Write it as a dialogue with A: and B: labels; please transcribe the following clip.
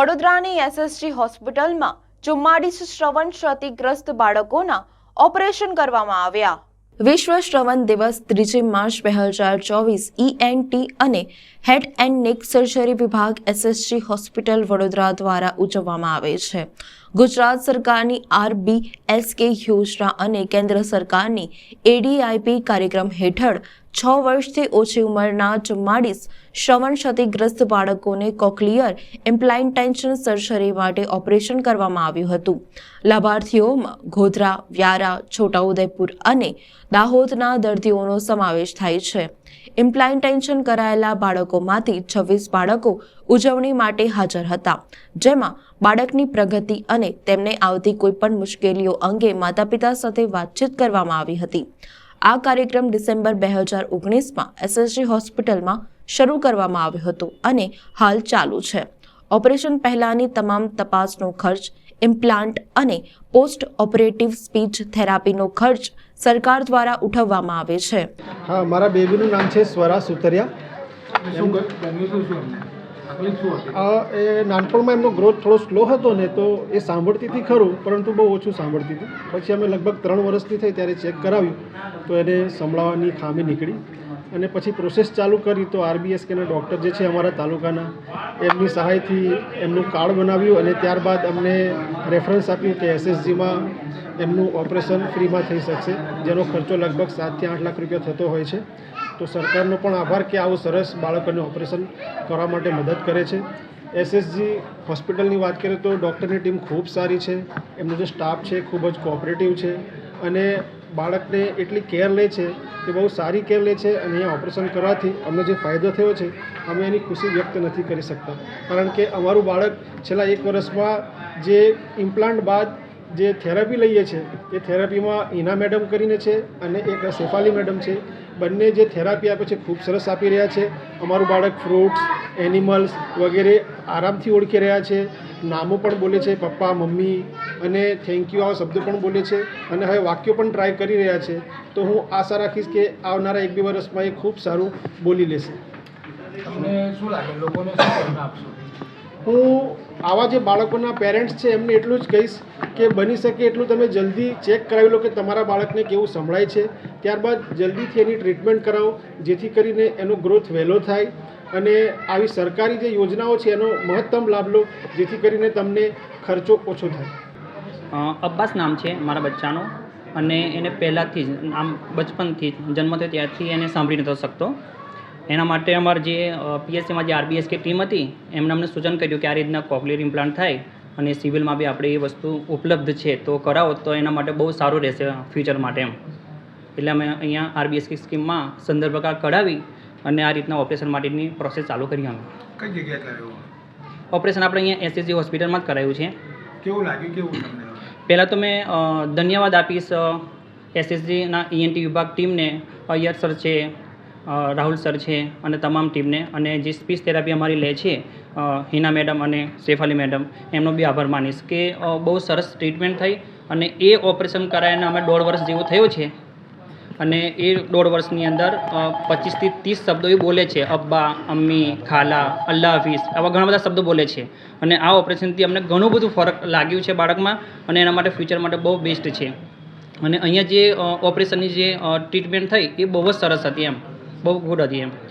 A: વડોદરાની એસએસજી હોસ્પિટલમાં ચુમ્માળીસ શ્રવણ ક્ષતિગ્રસ્ત બાળકોના ઓપરેશન કરવામાં આવ્યા. વિશ્વ શ્રવણ દિવસ ત્રીજી માર્ચ બે હજાર ચોવીસ ઈએનટી અને હેડ એન્ડ નેક સર્જરી વિભાગ એસએસજી હોસ્પિટલ વડોદરા દ્વારા ઉજવવામાં આવે છે. ગુજરાત સરકારની આરબી એસકે યોજના અને કેન્દ્ર સરકારની એડીઆઈપી કાર્યક્રમ હેઠળ છ વર્ષથી ઓછી ઉંમરના ચુમ્માળીસ શ્રવણ ક્ષતિગ્રસ્ત બાળકોને કોક્લિયર ઇમ્પ્લાન્ટેશન સર્જરી માટે ઓપરેશન કરવામાં આવ્યું હતું. લાભાર્થીઓમાં ગોધરા, વ્યારા, છોટાઉદેપુર અને દાહોદના દર્દીઓનો સમાવેશ થાય છે. ઇમ્પ્લાન્ટેશન કરાયેલા બાળકોમાંથી છવ્વીસ બાળકો ઉજવણી માટે હાજર હતા, જેમાં બાળકની પ્રગતિ અને તેમને આવતી કોઈપણ મુશ્કેલીઓ અંગે માતાપિતા સાથે વાતચીત કરવામાં આવી હતી. આ કાર્યક્રમ ડિસેમ્બર બે હજાર ઓગણીસમાં એસએસજી હોસ્પિટલમાં શરૂ કરવામાં આવ્યો હતો અને હાલ ચાલુ છે. ઓપરેશન પહેલાંની તમામ તપાસનો ખર્ચ ઇમ્પ્લાન્ટ અને પોસ્ટ ઓપરેટિવ સ્પીચ થેરાપીનો ખર્ચ સરકાર દ્વારા ઉઠાવવામાં આવે છે.
B: હા મારા બેબીનું નામ છે સ્વરા સુતરિયા
C: તકલીફ
B: એ નાનપણમાં એમનો ગ્રોથ થોડો સ્લો હતો ને તો એ સાંભળતી હતી ખરું, પરંતુ બહુ ઓછું સાંભળતી હતી પછી અમે લગભગ ત્રણ વર્ષની થઈ ત્યારે ચેક કરાવ્યું, તો એને સંભળાવાની ખામી નીકળી. અને પછી પ્રોસેસ ચાલુ કરી તો આરબીએસકેના ડૉક્ટર જે છે અમારા તાલુકાના, એમની સહાયથી એમનું કાર્ડ બનાવ્યું અને ત્યારબાદ અમને રેફરન્સ આપ્યું કે એસએસજીમાં એમનું ઓપરેશન ફ્રીમાં થઈ શકશે, જેનો ખર્ચો લગભગ સાતથી આઠ લાખ રૂપિયા થતો હોય છે. તો સરકારનો પણ આભાર કે આવું સરસ બાળકોને ઓપરેશન કરવા માટે મદદ કરે છે. એસએસજી હોસ્પિટલની વાત કરીએ તો ડૉક્ટરની ટીમ ખૂબ સારી છે. એમનો જે સ્ટાફ છે ખૂબ જ કોઓપરેટિવ છે અને બાળકને એટલી કેર લે છે કે બહુ સારી કેર લે છે અને અહીંયા ઓપરેશન કરવાથી અમને જે ફાયદો થયો છે, અમે એની ખુશી વ્યક્ત નથી કરી શકતા. કારણ કે અમારું બાળક છેલ્લા એક વર્ષમાં જે ઇમ્પ્લાન્ટ બાદ જે થેરાપી લઈએ છીએ એ થેરાપીમાં ઈના મેડમ કરીને છે અને એક શેફાલી મેડમ છે. બંને જે થેરાપી આપે છે ખૂબ સરસ આપી રહ્યા છે. અમારું બાળક ફ્રૂટ્સ એનિમલ્સ વગેરે આરામથી ઓળખી રહ્યા છે. નામો પણ બોલે છે પપ્પા મમ્મી અને થેન્ક યુ આવા શબ્દો પણ બોલે છે અને હવે વાક્યો પણ ટ્રાય કરી રહ્યા છે. તો હું આશા રાખીશ કે આવનારા એક બે વર્ષમાં એ ખૂબ સારું બોલી લેશે.
C: તમને શું લાગે? લોકોને શું આપશો?
B: હું આવા જે બાળકોના પેરેન્ટ્સ છે, એમને એટલું જ કહીશ કે બની શકે એટલું તમે જલ્દી ચેક કરાવી લો કે તમારા બાળકને કેવું સંભળાય છે. ત્યારબાદ જલ્દીથી એની ટ્રીટમેન્ટ કરાવો, જેથી કરીને એનો ગ્રોથ વહેલો થાય અને આવી સરકારી જે યોજનાઓ છે, એનો મહત્તમ લાભ લો, જેથી કરીને તમને ખર્ચો ઓછો થાય.
D: અબ્બાસ નામ છે મારા બચ્ચાનો અને એને પહેલાંથી જ, આમ બચપનથી જ, જન્મ થયો ત્યારથી એને સાંભળી નહોતો શકતો. એના માટે અમારે જે પીએસસીમાં જે આરબીએસ કે ટીમ હતી એમણે અમને સૂચન કર્યું કે આ રીતના કોકલિયર ઇમ્પ્લાન્ટ થાય અને સિવિલમાં બી આપણે એ વસ્તુ ઉપલબ્ધ છે તો કરાવો તો એના માટે બહુ સારું રહેશે ફ્યુચર માટે એમ. એટલે અમે અહીંયા આરબીએસ સ્કીમમાં સંદર્ભ કાર કઢાવી અને આ રીતના ઓપરેશન માટેની પ્રોસેસ ચાલુ કરી અમે.
C: કઈ જગ્યાએ
D: ઓપરેશન આપણે અહીંયા એસએસજી હોસ્પિટલમાં જ કરાયું છે.
C: કેવું લાગ્યું? કેવું તમને
D: પહેલાં તો મેં ધન્યવાદ આપીશ એસએસજીના ઈએનટી વિભાગ ટીમને અય્યર સર છે રાહુલ સર છે અને તમામ ટીમને અને જે સ્પીચ થેરાપી અમારી લે છે હિના મેડમ અને શેફાલી મેડમ, એમનો બી આભાર માનીશ કે બહુ સરસ ટ્રીટમેન્ટ થઈ અને એ ઓપરેશન કરાવીને અમે દોઢ વર્ષ જેવું થયું છે. અને એ દોઢ વર્ષની અંદર પચીસથી ત્રીસ શબ્દો એ બોલે છે, અબ્બા, અમ્મી, ખાલા, અલ્લાહ હાફિઝ, આવા ઘણા બધા શબ્દો બોલે છે. અને આ ઓપરેશનથી અમને ઘણું બધું ફરક લાગ્યું છે બાળકમાં અને એના માટે ફ્યુચર માટે બહુ બેસ્ટ છે. અને અહીંયા જે ઓપરેશનની જે ટ્રીટમેન્ટ થઈ એ બહુ જ સરસ હતી એમ. બહુ ગુડ હતી એમ.